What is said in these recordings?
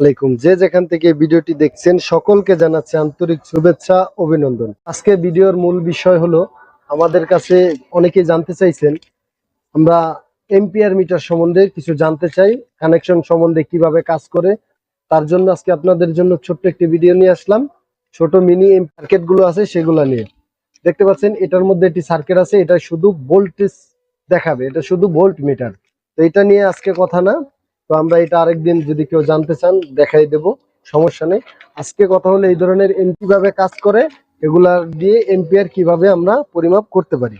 আলাইকুম। যে যেখান থেকে ভিডিওটি দেখছেন, সকলকে জানাচ্ছি আন্তরিক শুভেচ্ছা, অভিনন্দন। আজকে ভিডিওর মূল বিষয় হলো, আমাদের কাছে অনেকে জানতে চাইছেন, আমরা এম্পিয়ার মিটার সম্বন্ধে কিছু জানতে চাই কানেকশন সম্বন্ধে কীভাবে কাজ করে। তার জন্য আজকে আপনাদের জন্য ছোট্ট একটি ভিডিও নিয়ে আসলাম। ছোট মিনি সার্কিটগুলো আছে, সেগুলো নিয়ে। দেখতে পাচ্ছেন, এটার মধ্যে একটি সার্কিট আছে, এটা শুধু ভোল্টেজ দেখাবে, এটা শুধু ভোল্ট মিটার তো এটা নিয়ে আজকে কথা না। তো আমরা এটা আরেকদিন যদি কেউ জানতে চান, দেখাই দেব, সমস্যা নেই। আজকে কথা হলো এই ধরনের এম কীভাবে কাজ করে, এগুলা দিয়ে এম্পিয়ার কীভাবে আমরা পরিমাপ করতে পারি।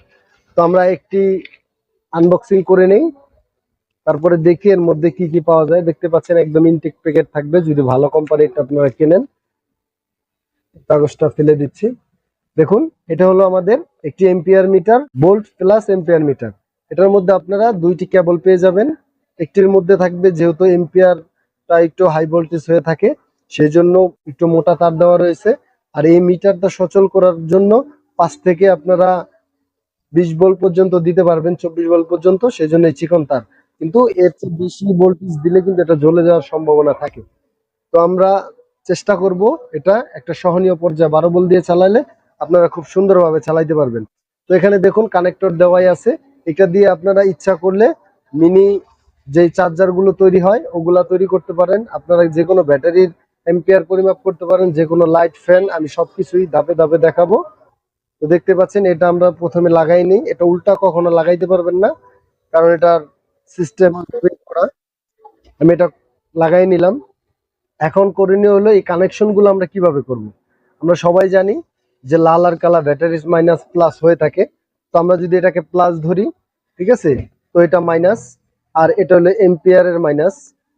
তো আমরা একটি আনবক্সিং করে নেই। তারপরে দেখি এর মধ্যে কি কি পাওয়া যায়। দেখতে পাচ্ছেন একদম ইনটেক প্যাকেট থাকবে। যদি ভালো কোম্পানিটা আপনারা কেনেন, কাগজটা ফেলে দিচ্ছি। দেখুন, এটা হলো আমাদের একটি ampere meter volt plus ampere meter এটার মধ্যে আপনারা দুইটি কেবল পেয়ে যাবেন। একটির মধ্যে থাকবে, যেহেতু এম্পিয়ারটা একটু হাই ভোল্টেজ হয়ে থাকে সেই জন্য একটু মোটা তার দেওয়া রয়েছে। আর এই মিটারটা সচল করার জন্য পাঁচ থেকে আপনারা বিশ ভোল্ট পর্যন্ত দিতে পারবেন, চব্বিশ ভোল্ট পর্যন্ত সেই জন্য চিকন তার। কিন্তু এর চেয়ে বেশি ভোল্টেজ দিলে কিন্তু এটা জ্বলে যাওয়ার সম্ভাবনা থাকে। তো আমরা চেষ্টা করব এটা একটা সহনীয় পর্যায়ে বারো বল দিয়ে চালালে আপনারা খুব সুন্দরভাবে চালাইতে পারবেন। তো এখানে দেখুন কানেক্টর দেওয়াই আছে। এটা দিয়ে আপনারা ইচ্ছা করলে মিনি যে চার্জারগুলো তৈরি হয়, ওগুলা তৈরি করতে পারেন। আপনারা যে কোনো ব্যাটারির এম্পিয়ার পরিমাপ করতে পারেন যে কোনো লাইট ফ্যান আমি সবকিছুই ধাপে ধাপে দেখাবো। তো দেখতে পাচ্ছেন, এটা আমরা প্রথমে লাগাই নিই। এটা উল্টা কখনো লাগাইতে পারবেন না, কারণ এটার সিস্টেম করা। আমি এটা লাগাই নিলাম। এখন করণীয় হলো, এই কানেকশনগুলো আমরা কীভাবে করব। আমরা সবাই জানি যে লাল আর কালা ব্যাটারিজ মাইনাস প্লাস হয়ে থাকে। তো আমরা যদি এটাকে প্লাস ধরি, ঠিক আছে? তো এটা মাইনাস আর এটা হলো এম্পিয়ারের মাইনাস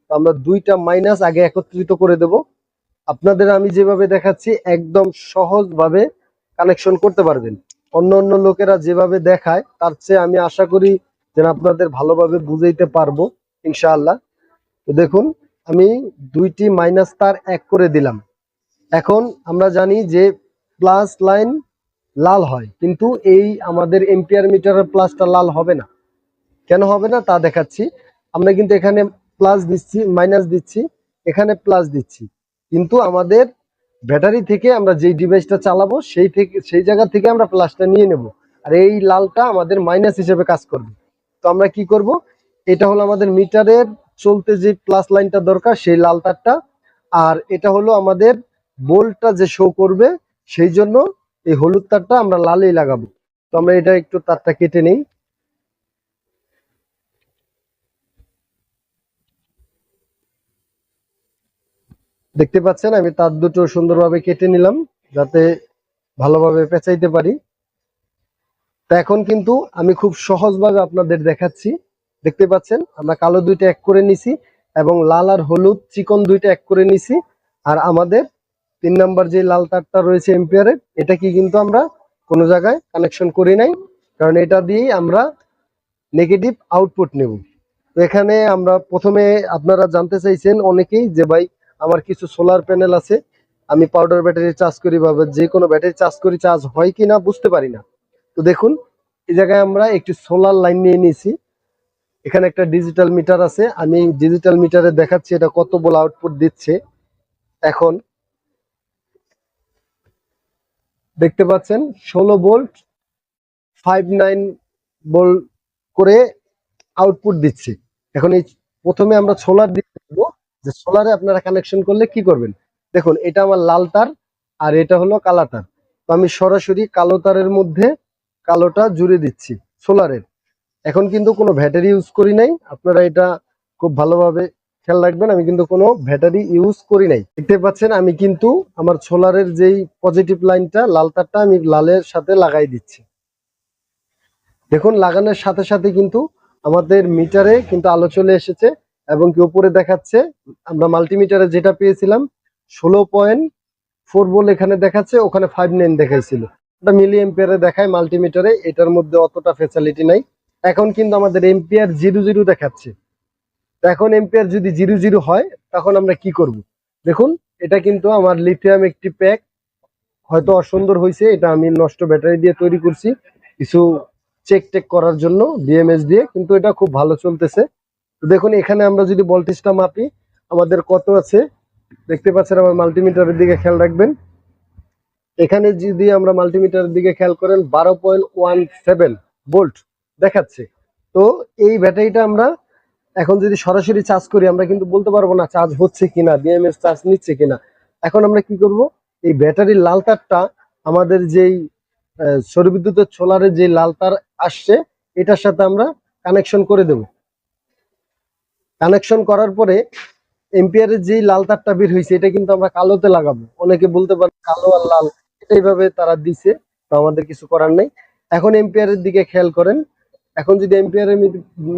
তো আমরা দুইটা মাইনাস আগে একত্রিত করে দেব। আপনাদের আমি যেভাবে দেখাচ্ছি, একদম সহজভাবে কানেকশন করতে পারবেন। অন্য অন্য লোকেরা যেভাবে দেখায়, তার চেয়ে আমি আশা করি যেন আপনাদের ভালোভাবে বুঝাইতে পারব, ইনশাআল্লাহ। তো দেখুন, আমি দুইটি মাইনাস তার এক করে দিলাম। এখন আমরা জানি যে প্লাস লাইন লাল হয়, কিন্তু এই আমাদের এম্পিয়ার মিটারের প্লাসটা লাল হবে না। কেন হবে না তা দেখাচ্ছি। আমরা কিন্তু এখানে প্লাস দিচ্ছি মাইনাস দিচ্ছি, এখানে প্লাস দিচ্ছি। কিন্তু আমাদের ব্যাটারি থেকে আমরা যেই ডিভাইসটা চালাবো, সেই থেকে, সেই জায়গা থেকে আমরা প্লাসটা নিয়ে নেব। আর এই লালটা আমাদের মাইনাস হিসেবে কাজ করবে। তো আমরা কি করব? এটা হলো আমাদের মিটারের চলতে যে প্লাস লাইনটা দরকার, সেই লাল তারটা আর এটা হলো আমাদের বোল্টটা যে শো করবে, সেই জন্য এই হলুদ তারটা আমরা লালেই লাগাবো। তো আমরা এটা একটু তারটা কেটে নেই। দেখতে পাচ্ছেন, আমি তার দুটো সুন্দরভাবে কেটে নিলাম যাতে ভালোভাবে পেঁচাইতে পারি। তা এখন কিন্তু আমি খুব সহজভাবে আপনাদের দেখাচ্ছি। দেখতে পাচ্ছেন, আমরা কালো দুইটা এক করে নিছি এবং লাল আর হলুদ চিকন দুইটা এক করে নিছি। আর আমাদের তিন নাম্বার যে লাল তারটা রয়েছে এম্পিয়ারের, এটা কি কিন্তু আমরা কোনো জায়গায় কানেকশন করি নাই, কারণ এটা দিয়েই আমরা নেগেটিভ আউটপুট নেব। তো এখানে আমরা প্রথমে আপনারা জানতে চাইছেন অনেকেই যে ভাই আমার কিছু সোলার প্যানেল আছে, আমি পাউডার ব্যাটারি চার্জ করি বা যে কোনো ব্যাটারি চার্জ করি চার্জ হয় কি না বুঝতে পারি না। তো দেখুন, এই জায়গায় আমরা একটি সোলার লাইন নিয়ে নিয়েছি। এখানে একটা ডিজিটাল মিটার আছে, আমি ডিজিটাল মিটারে দেখাচ্ছি এটা কত বল আউটপুট দিচ্ছে। এখন দেখতে পাচ্ছেন, ষোলো বোল্ট ফাইভ নাইন বোল্ট করে আউটপুট দিচ্ছে। এখন এই প্রথমে আমরা সোলার দিয়ে দেবো যে সোলারে আপনারা কানেকশন করলে কি করবেন? দেখুন, এটা আমার লাল তার আর এটা হলো কালা তার। তো আমি সরাসরি কালো তারের মধ্যে কালোটা জুড়ে দিচ্ছি সোলারের এখন কিন্তু কোনো ব্যাটারি ইউজ করি নাই। আপনারা এটা খুব ভালোভাবে খেয়াল রাখবেন, আমি কিন্তু কোনো ব্যাটারি ইউজ করি নাই। দেখতে পাচ্ছেন, আমি কিন্তু আমার সোলারের যেই পজিটিভ লাইনটা লাল তারটা আমি লালের সাথে লাগাই দিচ্ছি। দেখুন, লাগানোর সাথে সাথে কিন্তু আমাদের মিটারে কিন্তু আলো চলে এসেছে। এবং কি উপরে দেখাচ্ছে, আমরা মাল্টিমিটারে যেটা পেয়েছিলাম, ষোলো পয়েন্ট ফোর বল এখানে দেখাচ্ছে, ওখানে ফাইভ নাইন দেখাইছিল। ওটা মিলি এম্পিয়ারে দেখায় মাল্টিমিটারে এটার মধ্যে অতটা ফেসিলিটি নাই। এখন কিন্তু আমাদের এম্পিয়ার জিরো জিরো দেখাচ্ছে। এখন এম্পিয়ার যদি জিরো জিরো হয়, তখন আমরা কি করব? দেখুন, এটা কিন্তু আমার লিথিয়াম একটি প্যাক হয়তো অসুন্দর হয়েছে এটা আমি নষ্ট ব্যাটারি দিয়ে তৈরি করছি। কিছু চেক টেক করার জন্য বিএমএস দিয়ে, কিন্তু এটা খুব ভালো চলতেছে। তো দেখুন, এখানে আমরা যদি ভোল্টেজটা মাপি, আমাদের কত আছে? দেখতে পাচ্ছেন আমার মাল্টিমিটারের দিকে খেয়াল রাখবেন। এখানে যদি আমরা মাল্টিমিটারের দিকে খেয়াল করেন, বারো পয়েন্ট ওয়ান সেভেন দেখাচ্ছে। তো এই ব্যাটারিটা আমরা এখন যদি সরাসরি চার্জ করি, আমরা কিন্তু বলতে পারব না চার্জ হচ্ছে কিনা বিএমএস চার্জ নিচ্ছে কিনা। এখন আমরা কি করব? এই ব্যাটারির লাল তারটা, আমাদের যেই সৌরবিদ্যুতের সোলারের যে লাল তার আসছে, এটার সাথে আমরা কানেকশন করে দেব। কানেকশন করার পরে এম্পিয়ারের যে লাল তারটা বের হয়েছে, এটা কিন্তু আমরা কালোতে লাগাবো। অনেকে বলতে পারে কালো আর লাল এইভাবে তারা দিছে, তো আমাদের কিছু করার নেই। এখন এম্পিয়ারের দিকে খেয়াল করেন। এখন যদি এম্পিয়ারের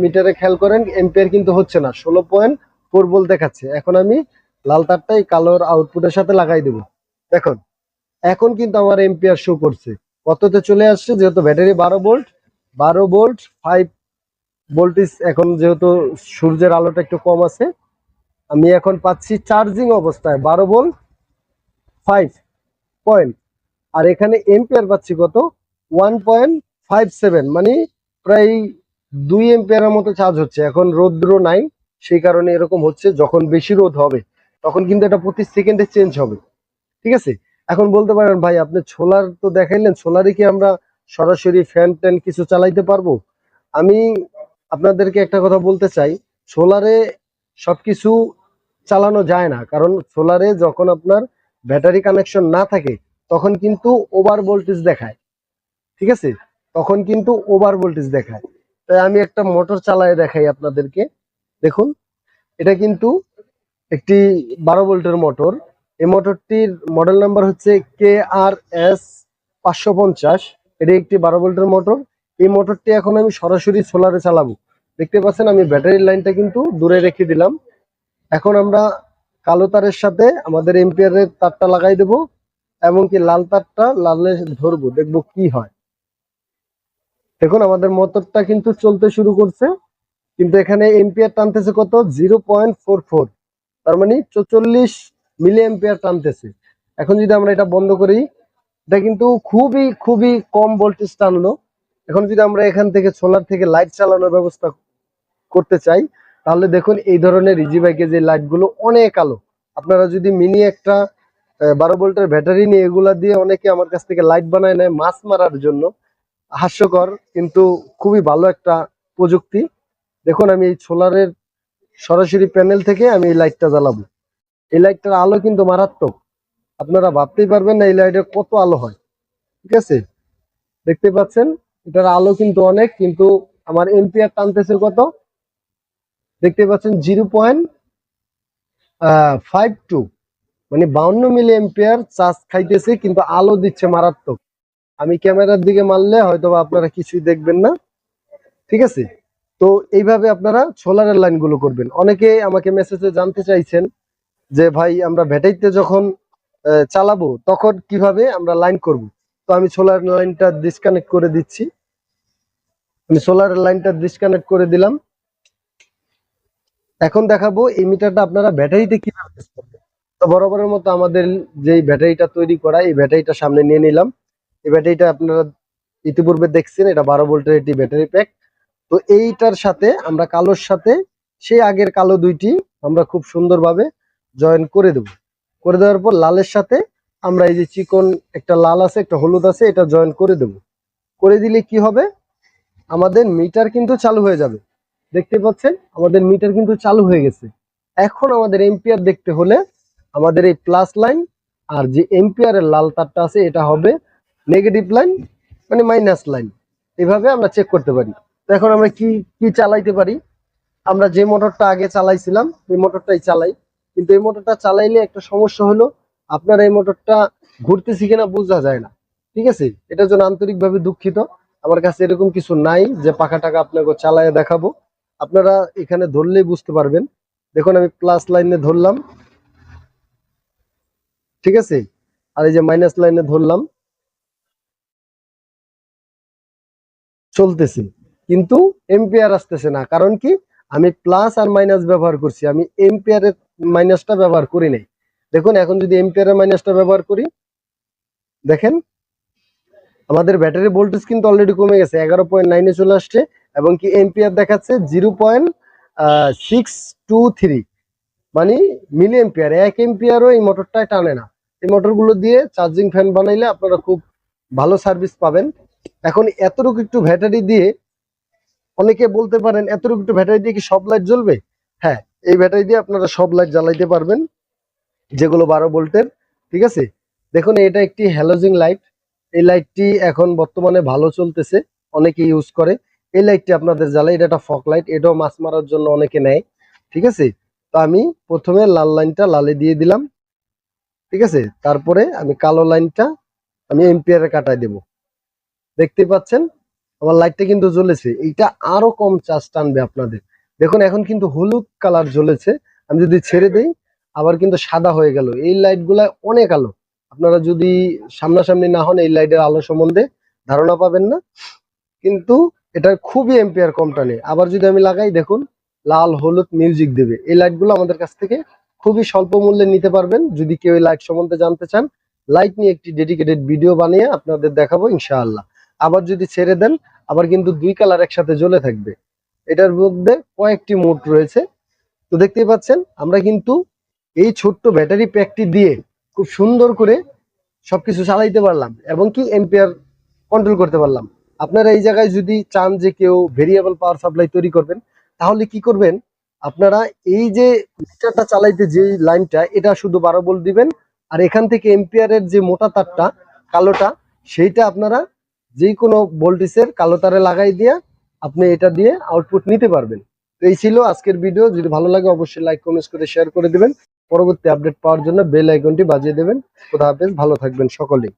মিটারে খেয়াল করেন এম্পিয়ার কিন্তু হচ্ছে না। ষোলো পয়েন্ট ফোর ভোল্ট দেখাচ্ছে। এখন আমি লাল তারটাই কালোর আউটপুটের সাথে লাগাই দেবো। দেখুন, এখন কিন্তু আমার এম্পিয়ার শো করছে। কততে চলে আসছে? যেহেতু ব্যাটারি বারো ভোল্ট বারো ভোল্ট ফাইভ ভোল্টেজ এখন যেহেতু সূর্যের আলোটা একটু কম আছে, আমি এখন পাচ্ছি চার্জিং অবস্থায় বারো ভোল্ট ফাইভ পয়েন্ট আর এখানে এম্পিয়ার পাচ্ছি কত? ওয়ান পয়েন্ট ফাইভ সেভেন মানে প্রায় দুই এম্পিয়ারের মতো চার্জ হচ্ছে, এখন রৌদ্র নাই, সেই কারণে এরকম হচ্ছে, যখন বেশি রোদ হবে, তখন কিন্তু এটা প্রতি সেকেন্ডে চেঞ্জ হবে, ঠিক আছে? এখন বলতে পারেন, ভাই, আপনি সোলার তো দেখাইলেন সোলারে কি আমরা সরাসরি ফ্যান ট্যান কিছু চালাইতে পারব? আমি আপনাদেরকে একটা কথা বলতে চাই। সোলারে সবকিছু চালানো যায় না, কারণ সোলারে যখন আপনার ব্যাটারি কানেকশন না থাকে, তখন কিন্তু ওভার ভোল্টেজ দেখায়। ঠিক আছে? তখন কিন্তু ওভার ভোল্টেজ দেখায়। তাই আমি একটা মোটর চালায় দেখাই আপনাদেরকে। দেখুন, এটা কিন্তু একটি বারো ভোল্টের মোটর। এই মোটরটির মডেল নাম্বার হচ্ছে কে আর এস পাঁচশো পঞ্চাশ। এটি একটি বারো ভোল্টের মোটর। এই মোটরটি এখন আমি সরাসরি সোলারে চালাবো। দেখতে পাচ্ছেন আমি ব্যাটারির লাইনটা কিন্তু দূরে রেখে দিলাম। এখন আমরা কালো তারের সাথে আমাদের এম্পিয়ারের তারটা লাগাই দেব এমনকি লাল তারটা লালে ধরবো, দেখব কি হয়। দেখুন, আমাদের মোটরটা কিন্তু চলতে শুরু করছে। কিন্তু এখানে এম্পিয়ার টানতেছে কত? জিরো পয়েন্ট ফোর ফোর তার মানে চৌচল্লিশ মিলি এম্পিয়ার টানতেছে। এখন যদি আমরা এটা বন্ধ করি, এটা কিন্তু খুবই খুবই কম ভোল্টেজ টানলো। এখন যদি আমরা এখান থেকে সোলার থেকে লাইট চালানোর ব্যবস্থা করতে চাই, তাহলে দেখুন এই ধরনের ইজি বাইকে যে লাইটগুলো অনেক আলো। আপনারা যদি মিনি একটা বারো ভোল্টের ব্যাটারি নিয়ে এগুলা দিয়ে অনেকে আমার কাছ থেকে লাইট বানায় নেয় মাছ মারার জন্য, হাস্যকর কিন্তু খুবই ভালো একটা প্রযুক্তি। দেখুন আমি এই সোলারের সরাসরি প্যানেল থেকে আমি এই লাইটটা জ্বালাবো। এই লাইটটার আলো কিন্তু মারাত্মক। আপনারা ভাবতেই পারবেন না এই লাইটের কত আলো হয়। ঠিক আছে? দেখতে পাচ্ছেন? এটার আলো কিন্তু অনেক, কিন্তু আমার এম্পিয়ার টানতেছে কত? দেখতে পাচ্ছেন জিরো পয়েন্ট ফাইভ টু মানে বাউন্ন মিলি এম্পিয়ার চার্জ খাইতেছে, কিন্তু আলো দিচ্ছে মারাত্মক। আমি ক্যামেরার দিকে মারলে হয়তো আপনারা কিছুই দেখবেন না। ঠিক আছে? তো এইভাবে আপনারা সোলারের লাইনগুলো করবেন। অনেকে আমাকে মেসেজে জানতে চাইছেন যে, ভাই, আমরা ভ্যাটাইতে যখন চালাবো, তখন কীভাবে আমরা লাইন করব? তো আমি সোলার লাইনটা ডিসকানেক্ট করে দিচ্ছি। আমি সোলারের লাইনটা ডিসকানেক্ট করে দিলাম। এখন দেখাবো এই মিটারটা আপনারা ব্যাটারিতে কীভাবে তো বরাবরের মতো আমাদের যে ব্যাটারিটা তৈরি করা, এই ব্যাটারিটা সামনে নিয়ে নিলাম। এই ব্যাটারিটা আপনারা ইতিপূর্বে দেখছেন, এটা বারো ভোল্টের একটি ব্যাটারি প্যাক তো এইটার সাথে আমরা কালোর সাথে, সেই আগের কালো দুইটি আমরা খুব সুন্দরভাবে জয়েন করে দেব। করে দেওয়ার পর লালের সাথে আমরা এই যে চিকন একটা লাল আছে, একটা হলুদ আছে, এটা জয়েন করে দেব। করে দিলে কি হবে? আমাদের মিটার কিন্তু চালু হয়ে যাবে। দেখতে পাচ্ছেন? আমাদের মিটার কিন্তু চালু হয়ে গেছে। এখন আমাদের এম্পিয়ার দেখতে হলে আমাদের এই প্লাস লাইন আর যে এম্পিয়ারের লাল তারটা আছে, এটা হবে নেগেটিভ লাইন মানে মাইনাস লাইন এভাবে আমরা চেক করতে পারি। এখন আমরা কি কি চালাইতে পারি? আমরা যে মোটরটা আগে চালাইছিলাম, এই মোটরটাই চালাই। কিন্তু এই মোটরটা চালাইলে একটা সমস্যা হলো আপনার এই মোটরটা ঘুরতেছি কিনা বোঝা যায় না। ঠিক আছে? এটার জন্য আন্তরিকভাবে দুঃখিত। আমার কাছে এরকম কিছু নাই যে পাখা টাকা আপনাকে চালায় দেখাবো। আপনারা এখানে ধরলেই বুঝতে পারবেন। দেখুন, আমি প্লাস লাইনে ধরলাম। ঠিক আছে? আর এই যে মাইনাস লাইনে ধরলাম। চলতেছে। কিন্তু এম্পিয়ার আসতেছে না। কারণ কি? আমি প্লাস আর মাইনাস ব্যবহার করছি। আমি এম্পিয়ারের মাইনাসটা ব্যবহার করি নাই। দেখুন, এখন যদি এম্পিয়ারের মাইনাসটা ব্যবহার করি, দেখেন, আমাদের ব্যাটারি ভোল্টেজ কিন্তু অলরেডি কমে গেছে, এগারো পয়েন্ট নাইনে চলে আসছে, এবং কি এম্পিয়ার দেখাচ্ছে zero point six two three মানে মিলি এম্পিয়ার এক এম্পিয়ারও এই মোটরটায় টানে না। এই মোটরগুলো দিয়ে চার্জিং ফ্যান বানাইলে আপনারা খুব ভালো সার্ভিস পাবেন। এখন এতটুকু একটু ব্যাটারি দিয়ে, অনেকে বলতে পারেন, এতটুকু একটু ব্যাটারি দিয়ে কি সব লাইট জ্বলবে? হ্যাঁ এই ব্যাটারি দিয়ে আপনারা সব লাইট জ্বালাইতে পারবেন। যেগুলো বারো ভোল্টের, ঠিক আছে? দেখুন, এটা একটি হ্যালোজিং লাইট এই লাইটটি এখন বর্তমানে ভালো চলতেছে অনেকে ইউজ করে। এই লাইটটি আপনাদের জ্বালাই, এটা একটা ফক লাইট এটাও মাছ মারার জন্য অনেকে নেয়, ঠিক আছে? তো আমি প্রথমে লাল লাইনটা লালে দিয়ে দিলাম, ঠিক আছে? তারপরে আমি কালো লাইনটা আমি এম্পিয়ারে কাটাই দেব। দেখতে পাচ্ছেন? আমার লাইটটা কিন্তু জ্বলেছে। এইটা আরও কম চার্জ টানবে আপনাদের। দেখুন, এখন কিন্তু হলুদ কালার জ্বলেছে। আমি যদি ছেড়ে দেই আবার কিন্তু সাদা হয়ে গেল। এই লাইটগুলা অনেক আলো। আপনারা যদি সামনাসামনি না হন এই লাইটের আলো সম্বন্ধে ধারণা পাবেন না। কিন্তু এটার খুবই এম্পিয়ার কম টানে। আবার যদি আমি লাগাই, দেখুন, লাল, হলুদ মিউজিক দেবে। এই লাইটগুলো আমাদের কাছ থেকে খুবই স্বল্প মূল্যে নিতে পারবেন। যদি কেউ লাইট সম্বন্ধে জানতে চান লাইট নিয়ে একটি ডেডিকেটেড ভিডিও বানিয়ে আপনাদের দেখাবো ইনশাআল্লাহ। আবার যদি ছেড়ে দেন, আবার কিন্তু দুই কালার একসাথে জ্বলে থাকবে। এটার মধ্যে কয়েকটি মোড রয়েছে। তো দেখতেই পাচ্ছেন, আমরা কিন্তু এই ছোট্ট ব্যাটারি প্যাকটি দিয়ে খুব সুন্দর করে সবকিছু চালাইতে পারলাম এবং কি এম্পিয়ার কন্ট্রোল করতে পারলাম। আপনারা এই জায়গায় যদি চান যে কেউ ভেরিয়েবল পাওয়ার সাপ্লাই তৈরি করবেন, তাহলে কি করবেন? আপনারা এই যে মিটারটা চালাইতে যে লাইনটা এটা শুধু বারো ভোল্ট দিবেন, আর এখান থেকে এম্পিয়ারের যে মোটা তারটা, কালোটা, সেইটা আপনারা যে কোনো ভোল্টেজের কালো তারে লাগাই দিয়ে আপনি এটা দিয়ে আউটপুট নিতে পারবেন। তো এই ছিল আজকের ভিডিও যদি ভালো লাগে অবশ্যই লাইক কমেন্টস করে শেয়ার করে দিবেন। পরবর্তী আপডেট পাওয়ার জন্য বেল আইকনটি বাজিয়ে দেবেন। খোদা হাফেজ ভালো থাকবেন সকলেই।